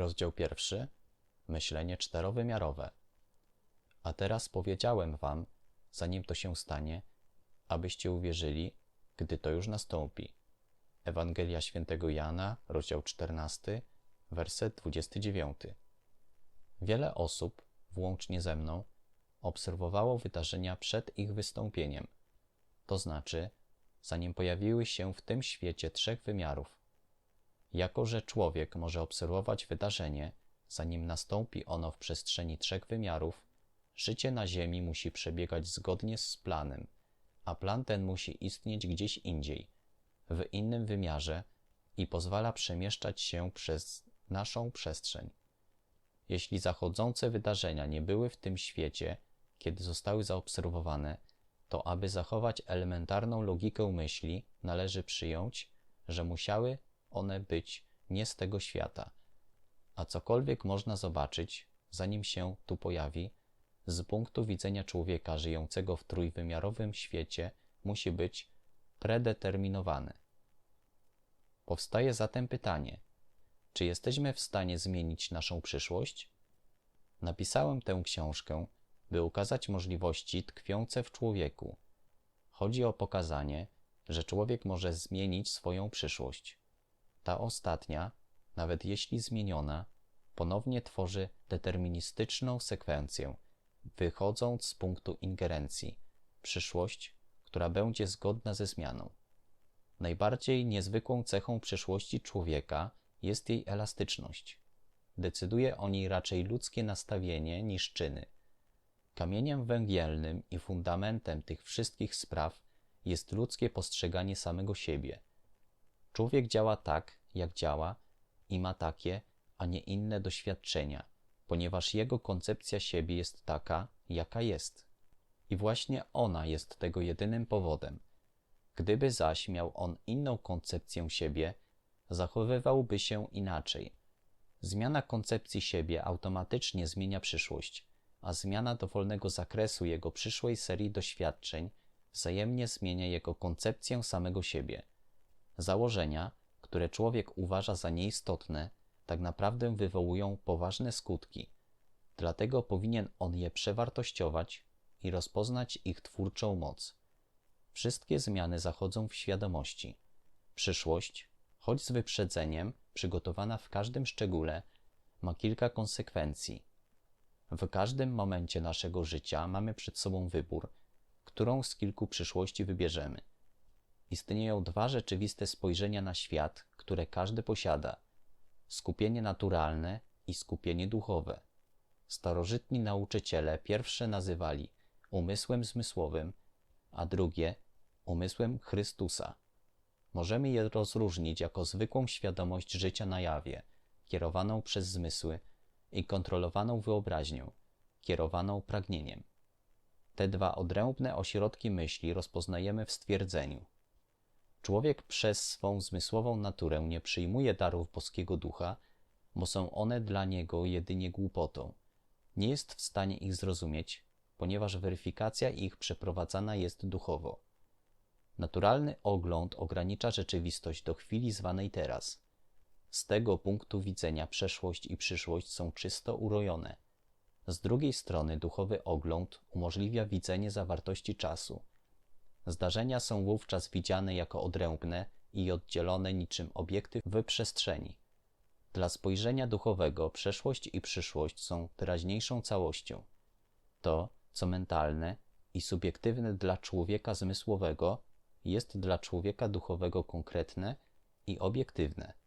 Rozdział pierwszy. Myślenie czterowymiarowe. A teraz powiedziałem wam, zanim to się stanie, abyście uwierzyli, gdy to już nastąpi. Ewangelia świętego Jana, rozdział 14, werset 29. Wiele osób, włącznie ze mną, obserwowało wydarzenia przed ich wystąpieniem, to znaczy, zanim pojawiły się w tym świecie trzech wymiarów. Jako, że człowiek może obserwować wydarzenie, zanim nastąpi ono w przestrzeni trzech wymiarów, życie na Ziemi musi przebiegać zgodnie z planem, a plan ten musi istnieć gdzieś indziej, w innym wymiarze i pozwala przemieszczać się przez naszą przestrzeń. Jeśli zachodzące wydarzenia nie były w tym świecie, kiedy zostały zaobserwowane, to aby zachować elementarną logikę myśli, należy przyjąć, że musiały one być nie z tego świata. A cokolwiek można zobaczyć, zanim się tu pojawi, z punktu widzenia człowieka żyjącego w trójwymiarowym świecie, musi być predeterminowane. Powstaje zatem pytanie: czy jesteśmy w stanie zmienić naszą przyszłość? Napisałem tę książkę, by ukazać możliwości tkwiące w człowieku. Chodzi o pokazanie, że człowiek może zmienić swoją przyszłość. Ta ostatnia, nawet jeśli zmieniona, ponownie tworzy deterministyczną sekwencję, wychodząc z punktu ingerencji, przyszłość, która będzie zgodna ze zmianą. Najbardziej niezwykłą cechą przyszłości człowieka jest jej elastyczność. Decyduje o niej raczej ludzkie nastawienie niż czyny. Kamieniem węgielnym i fundamentem tych wszystkich spraw jest ludzkie postrzeganie samego siebie. Człowiek działa tak, jak działa i ma takie, a nie inne doświadczenia, ponieważ jego koncepcja siebie jest taka, jaka jest. I właśnie ona jest tego jedynym powodem. Gdyby zaś miał on inną koncepcję siebie, zachowywałby się inaczej. Zmiana koncepcji siebie automatycznie zmienia przyszłość, a zmiana dowolnego zakresu jego przyszłej serii doświadczeń wzajemnie zmienia jego koncepcję samego siebie. Założenia, które człowiek uważa za nieistotne, tak naprawdę wywołują poważne skutki. Dlatego powinien on je przewartościować i rozpoznać ich twórczą moc. Wszystkie zmiany zachodzą w świadomości. Przyszłość, choć z wyprzedzeniem, przygotowana w każdym szczególe, ma kilka konsekwencji. W każdym momencie naszego życia mamy przed sobą wybór, którą z kilku przyszłości wybierzemy. Istnieją dwa rzeczywiste spojrzenia na świat, które każdy posiada: skupienie naturalne i skupienie duchowe. Starożytni nauczyciele pierwsze nazywali umysłem zmysłowym, a drugie umysłem Chrystusa. Możemy je rozróżnić jako zwykłą świadomość życia na jawie, kierowaną przez zmysły i kontrolowaną wyobraźnią, kierowaną pragnieniem. Te dwa odrębne ośrodki myśli rozpoznajemy w stwierdzeniu. Człowiek przez swą zmysłową naturę nie przyjmuje darów boskiego ducha, bo są one dla niego jedynie głupotą. Nie jest w stanie ich zrozumieć, ponieważ weryfikacja ich przeprowadzana jest duchowo. Naturalny ogląd ogranicza rzeczywistość do chwili zwanej teraz. Z tego punktu widzenia przeszłość i przyszłość są czysto urojone. Z drugiej strony duchowy ogląd umożliwia widzenie zawartości czasu. Zdarzenia są wówczas widziane jako odrębne i oddzielone niczym obiekty w przestrzeni. Dla spojrzenia duchowego przeszłość i przyszłość są teraźniejszą całością. To, co mentalne i subiektywne dla człowieka zmysłowego, jest dla człowieka duchowego konkretne i obiektywne.